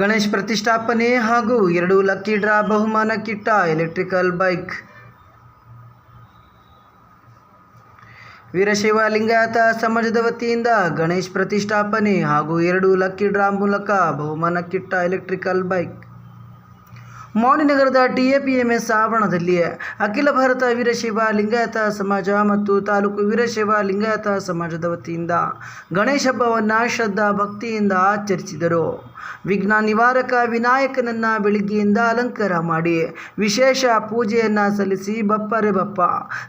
ಗಣೇಶ್ ಪ್ರತಿಷ್ಠಾಪನೆ ಹಾಗೂ ಎರಡು ಲಕ್ಕಿ ಡ್ರಾ ಬಹುಮಾನ ಕಿಟ್ಟ ಎಲೆಕ್ಟ್ರಿಕಲ್ ಬೈಕ್. ವೀರಶೈವ ಲಿಂಗಾಯತ ಸಮಾಜದ ವತಿಯಿಂದ ಗಣೇಶ್ ಪ್ರತಿಷ್ಠಾಪನೆ ಹಾಗೂ ಎರಡು ಲಕ್ಕಿ ಡ್ರಾ ಮೂಲಕ ಬಹುಮಾನ ಕಿಟ್ಟ ಎಲೆಕ್ಟ್ರಿಕಲ್ ಬೈಕ್. ಮೌನಿನಗರದ ಟಿಎಪಿಎಂಎಸ್ ಆವರಣದಲ್ಲಿ ಅಖಿಲ ಭಾರತ ವೀರಶೈವ ಲಿಂಗಾಯತ ಸಮಾಜ ಮತ್ತು ತಾಲೂಕು ವೀರಶೈವ ಲಿಂಗಾಯತ ಸಮಾಜದ ವತಿಯಿಂದ ಗಣೇಶ ಹಬ್ಬವನ್ನು ಶ್ರದ್ಧಾ ಭಕ್ತಿಯಿಂದ ಆಚರಿಸಿದರು. ವಿಘ್ನ ನಿವಾರಕ ವಿನಾಯಕನನ್ನ ಬೆಳಿಗ್ಗೆಯಿಂದ ಅಲಂಕಾರ ಮಾಡಿ ವಿಶೇಷ ಪೂಜೆಯನ್ನು ಸಲ್ಲಿಸಿ ಬಪ್ಪರೆ ಬಪ್ಪ,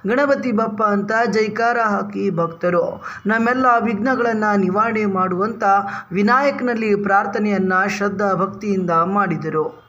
ಗಣಪತಿ ಬಪ್ಪ ಅಂತ ಜೈಕಾರ ಹಾಕಿ ಭಕ್ತರು. ನಮ್ಮೆಲ್ಲ ವಿಘ್ನಗಳನ್ನು ನಿವಾರಣೆ ಮಾಡುವಂಥ ವಿನಾಯಕನಲ್ಲಿ ಪ್ರಾರ್ಥನೆಯನ್ನು ಶ್ರದ್ಧಾ ಭಕ್ತಿಯಿಂದ ಮಾಡಿದರು.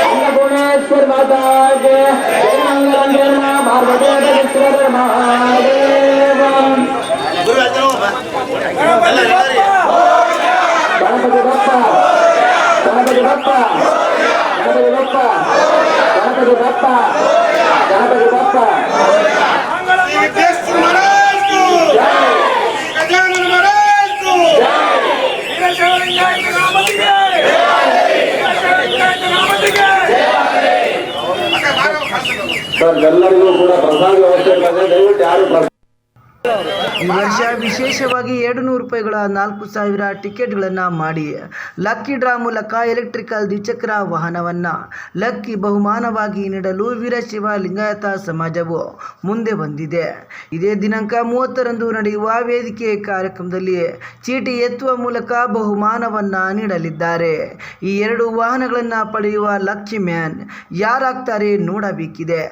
Oh, ಸರ್ ಕೂಡ ಪ್ರಸಾದ ದಯವಿಟ್ಟು ಯಾರು ಈ ವರ್ಷ ವಿಶೇಷವಾಗಿ ಎರಡು ನೂರು ರೂಪಾಯಿಗಳ ನಾಲ್ಕು ಸಾವಿರ ಟಿಕೆಟ್ಗಳನ್ನು ಮಾಡಿ. ಲಕ್ಕಿ ಡ್ರಾ ಮೂಲಕ ಎಲೆಕ್ಟ್ರಿಕಲ್ ದ್ವಿಚಕ್ರ ವಾಹನವನ್ನು ಲಕ್ಕಿ ಬಹುಮಾನವಾಗಿ ನೀಡಲು ವೀರಶಿವ ಲಿಂಗಾಯತ ಸಮಾಜವು ಮುಂದೆ ಬಂದಿದೆ. ಇದೇ ದಿನಾಂಕ ಮೂವತ್ತರಂದು ನಡೆಯುವ ವೇದಿಕೆ ಕಾರ್ಯಕ್ರಮದಲ್ಲಿ ಚೀಟಿ ಎತ್ತುವ ಮೂಲಕ ಬಹುಮಾನವನ್ನು ನೀಡಲಿದ್ದಾರೆ. ಈ ಎರಡು ವಾಹನಗಳನ್ನು ಪಡೆಯುವ ಲಕ್ಕಿ ಮ್ಯಾನ್ ಯಾರಾಗ್ತಾರೆ ನೋಡಬೇಕಿದೆ.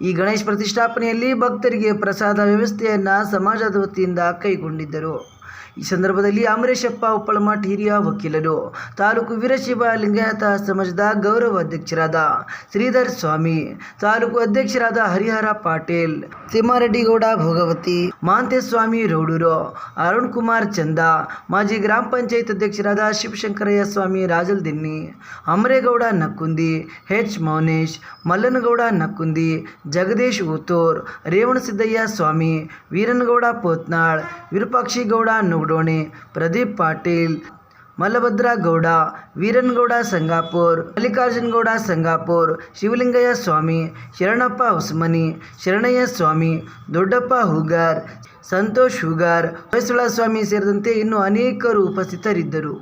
ಈ ಗಣೇಶ ಪ್ರತಿಷ್ಠಾಪನೆಯಲ್ಲಿ ಭಕ್ತರಿಗೆ ಪ್ರಸಾದ ವ್ಯವಸ್ಥೆಯನ್ನು ಸಮಾಜದ ವತಿಯಿಂದ ಕೈಗೊಂಡಿದ್ದರು. ಈ ಸಂದರ್ಭದಲ್ಲಿ ಅಮರೇಶಪ್ಪ ಉಪ್ಪಳಮಠ ಹಿರಿಯ ವಕೀಲರು, ತಾಲೂಕು ವೀರಶಿವ ಲಿಂಗಾಯತ ಸಮಾಜದ ಗೌರವ ಅಧ್ಯಕ್ಷರಾದ ಶ್ರೀಧರ್ ಸ್ವಾಮಿ, ತಾಲೂಕು ಅಧ್ಯಕ್ಷರಾದ ಹರಿಹರ ಪಾಟೀಲ್, ತಿಮ್ಮಾರೆಡ್ಡಿಗೌಡ ಭೋಗವತಿ ಮಾಂತೇಸ್ವಾಮಿ ರೌಡೂರು, ಅರುಣ್ ಕುಮಾರ್ ಚಂದ, ಮಾಜಿ ಗ್ರಾಮ ಪಂಚಾಯತ್ ಅಧ್ಯಕ್ಷರಾದ ಶಿವಶಂಕರಯ್ಯ ಸ್ವಾಮಿ ರಾಜಲ್ ದಿನ್ನಿ ಅಮರೇಗೌಡ ನಕ್ಕುಂದಿ ಹೆಚ್ ಮೌನೇಶ್, ಮಲ್ಲನಗೌಡ ನಕ್ಕುಂದಿ, ಜಗದೀಶ್ ಊತೂರ್ ರೇವಣಸಿದ್ದಯ್ಯ ಸ್ವಾಮಿ, ವೀರನಗೌಡ ಪೋತ್ನಾಳ್, ವಿರೂಪಾಕ್ಷಿಗೌಡ ನುಗ್ಡೋಣಿ, ಪ್ರದೀಪ್ ಪಾಟೀಲ್, ಮಲ್ಲಭದ್ರ ಗೌಡ, ವೀರನಗೌಡ ಸಂಗಾಪುರ್, ಮಲ್ಲಿಕಾರ್ಜುನಗೌಡ ಸಂಗಾಪುರ್, ಶಿವಲಿಂಗಯ್ಯ ಸ್ವಾಮಿ, ಶರಣಪ್ಪ ಹೊಸಮನಿ, ಶರಣಯ್ಯ ಸ್ವಾಮಿ, ದೊಡ್ಡಪ್ಪ ಹೂಗಾರ್, ಸಂತೋಷ್ ಹೂಗಾರ್, ಹೊಯ್ಸಳ ಸ್ವಾಮಿ ಸೇರಿದಂತೆ ಇನ್ನು ಅನೇಕರು ಉಪಸ್ಥಿತರಿದ್ದರು.